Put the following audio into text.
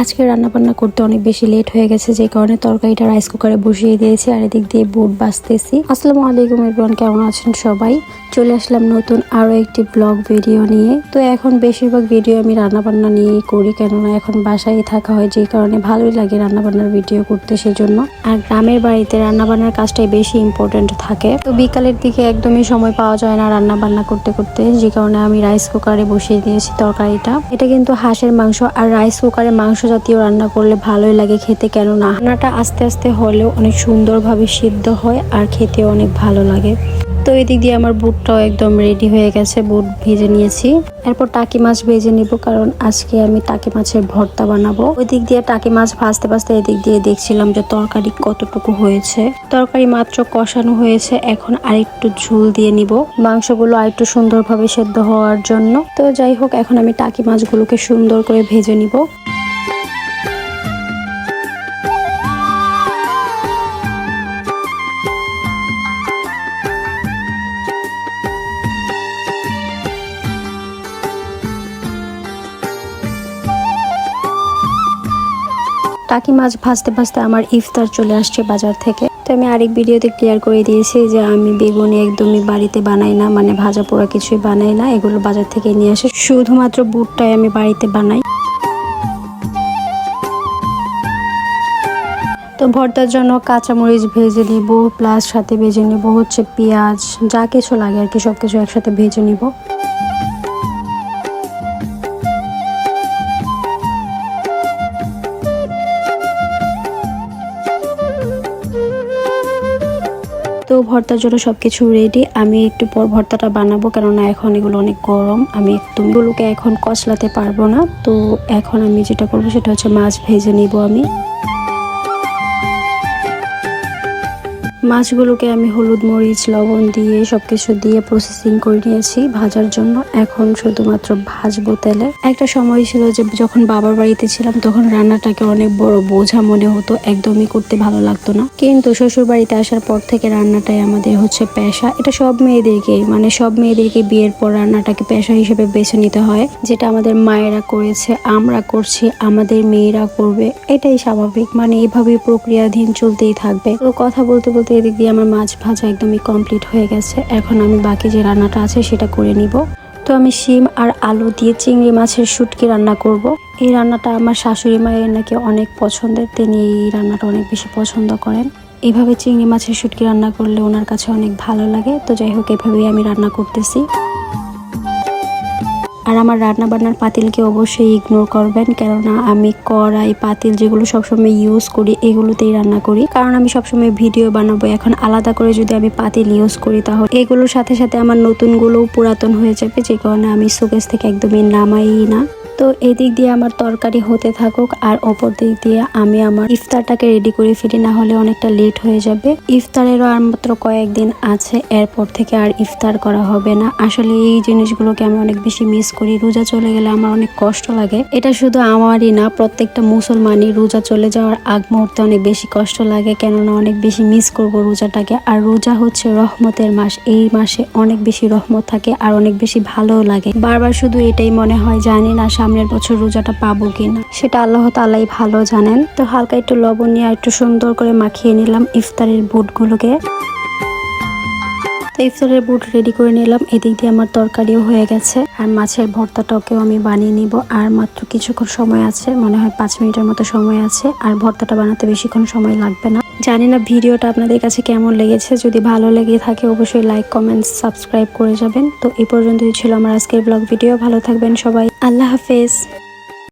আজকে রান্না বান্না করতে অনেক বেশি লেট হয়ে গেছে, যে কারণে তরকারিটা রাইস কুকারে বসিয়ে দিয়েছি আর এদিক দিয়ে বুট বাঁচতেছি। আসসালামু আলাইকুম এভরিওয়ান কেমন আছেন সবাই? চলে আসলাম নতুন আরও একটি ব্লগ ভিডিও নিয়ে। তো এখন বেশিরভাগ ভিডিও আমি রান্না বান্না নিয়েই করি, কেননা এখন বাসায় থাকা হয়, যে কারণে ভালোই লাগে রান্না বান্নার ভিডিও করতে সেজন্য। আর গ্রামের বাড়িতে রান্না বান্নার কাজটাই বেশি ইম্পর্টেন্ট থাকে। তো বিকালের দিকে একদমই সময় পাওয়া যায় না রান্না বান্না করতে করতে, যে কারণে আমি রাইস কুকারে বসিয়ে দিয়েছি তরকারিটা। এটা কিন্তু হাঁসের মাংস, আর রাইস কুকারে মাংস জাতীয় রান্না করলে ভালোই লাগে খেতে, কেননা রান্নাটা আস্তে আস্তে হলেও অনেক সুন্দরভাবে সিদ্ধ হয় আর খেতে অনেক ভালো লাগে। তো এদিক দিয়ে আমার বুটটাও একদম রেডি হয়ে গেছে, বুট ভেজে নিয়েছি। এরপর টাকি মাছ ভেজে নিব, কারণ আজকে আমি টাকি মাছের ভর্তা বানাবো। ওই দিক দিয়ে টাকি মাছ ভাজতে ভাজতে এদিক দিয়ে দেখছিলাম যে তরকারি কতটুকু হয়েছে। তরকারি মাত্র কষানো হয়েছে, এখন আরেকটু ঝুল দিয়ে নিব। মাংসগুলো আরেকটু সুন্দরভাবে সেদ্ধ হওয়ার জন্য। তো যাই হোক, এখন আমি টাকি মাছগুলোকে সুন্দর করে ভেজে নিব। টাকি মাছ ভাজতে ভাজতে আমার ইফতার চলে আসছে বাজার থেকে। তো আমি আরেক ভিডিওতে ক্লিয়ার করে দিয়েছি যে আমি বেগুনি একদমই বাড়িতে বানাই না মানে ভাজা পোড়া কিছুই বানাই না, এগুলো বাজার থেকে নিয়ে আসে। শুধুমাত্র বুটটাই আমি বাড়িতে বানাই। তো ভর্তার জন্য কাঁচামরিচ ভেজে নিব প্লাস সাথে ভেজে নেব হচ্ছে পেঁয়াজ, যা কিছু লাগে আর কি সব কিছু একসাথে ভেজে নিব। তো ভর্তার জন্য সবকিছু রেডি আমি একটু পর ভর্তাটা বানাবো, কেননা এখন এগুলো অনেক গরম। আমি তুমিগুলোকে এখন কচলাতে পারব না। তো এখন আমি যেটা করব সেটা হচ্ছে মাছ ভেজে নিব আমি। মাছগুলোকে আমি হলুদ মরিচ, লবণ দিয়ে সবকিছু দিয়ে প্রসেসিং করে নিয়েছি ভাজার জন্য। এখন শুধুমাত্র ভাজবো তেলে। একটা সময় ছিল যে যখন বাবার বাড়িতে ছিলাম, তখন রান্নাটাকে অনেক বড় বোঝা মনে হতো, একদমই করতে ভালো লাগতো না। কিন্তু শ্বশুর বাড়িতে আসার পর থেকে রান্নাটাই আমাদের হচ্ছে পেশা। এটা সব মেয়েদেরকে মানে সব মেয়েদেরকে বিয়ের পর রান্নাটাকে পেশা হিসেবে বেছে নিতে হয়, যেটা আমাদের মায়েরা করেছে, আমরা করছি, আমাদের মেয়েরা করবে। এটাই স্বাভাবিক। মানে এইভাবেই প্রক্রিয়াধীন চলতেই থাকবে। কথা বলতে বলতে এদিক দিয়ে আমার মাছ ভাজা একদমই কমপ্লিট হয়ে গেছে। এখন আমি বাকি যে রান্নাটা আছে সেটা করে নিব। তো আমি শিম আর আলু দিয়ে চিংড়ি মাছের শুটকি রান্না করব। এই রান্নাটা আমার শাশুড়ি মায়ের নাকি অনেক পছন্দের, তিনি এই রান্নাটা অনেক বেশি পছন্দ করেন। এভাবে চিংড়ি মাছের শুটকি রান্না করলে ওনার কাছে অনেক ভালো লাগে। তো যাই হোক, এভাবেই আমি রান্না করতেছি। আর আমার রান্না বান্নার পাতিলকে অবশ্যই ইগনোর করবেন, কেননা আমি কড়াই, পাতিল যেগুলো সবসময় ইউজ করি, এগুলোতেই রান্না করি। কারণ আমি সবসময় ভিডিও বানাবো। এখন আলাদা করে যদি আমি পাতিল ইউজ করি, তাহলে এগুলোর সাথে সাথে আমার নতুনগুলোও পুরাতন হয়ে যাবে, যে কারণে আমি শোকেস থেকে একদমই নামাই না। তো এদিক দিয়ে আমার তরকারি হতে থাকুক আর অপর দিক দিয়ে আমি আমার ইফতারটাকে রেডি করে ফেলি, না হলে অনেকটা লেট হয়ে যাবে। ইফতারেরও আর মাত্র কয়েকদিন আছে, এরপর থেকে আর ইফতার করা হবে না। আসলে এই জিনিসগুলোকে আমি অনেক বেশি মিস করি। রোজা চলে গেলে আমার অনেক কষ্ট লাগে। এটা শুধু আমারই না, প্রত্যেকটা মুসলমানই রোজা চলে যাওয়ার আগ মুহূর্তে অনেক বেশি কষ্ট লাগে। কেননা অনেক বেশি মিস করব রোজাটাকে। আর রোজা হচ্ছে রহমতের মাস। এই মাসে অনেক বেশি রহমত থাকে আর অনেক বেশি ভালোও লাগে। বারবার শুধু এটাই মনে হয়, জানি না সামনের বছর রোজাটা পাবো কিনা, সেটা আল্লাহ তালাই ভালো জানেন। তো হালকা একটু লবণ নিয়ে একটু সুন্দর করে মাখিয়ে নিলাম ইফতারের বুটগুলোকে। তো ইফতারের বুট রেডি করে নিলাম, এদিক দিয়ে আমার তরকারিও হয়ে গেছে, আর মাছের ভর্তাটাকেও আমি বানিয়ে নিব। আর মাত্র কিছুক্ষণ সময় আছে, মনে হয় পাঁচ মিনিটের মতো সময় আছে, আর ভর্তাটা বানাতে বেশিক্ষণ সময় লাগবে না। জানি না ভিডিওটা আপনাদের কাছে কেমন লেগেছে। যদি ভালো লেগে থাকে, অবশ্যই লাইক কমেন্ট সাবস্ক্রাইব করে যাবেন। তো এই পর্যন্তই ছিল আমার আজকের ব্লগ ভিডিও ভালো থাকবেন সবাই। আল্লাহ হাফেজ।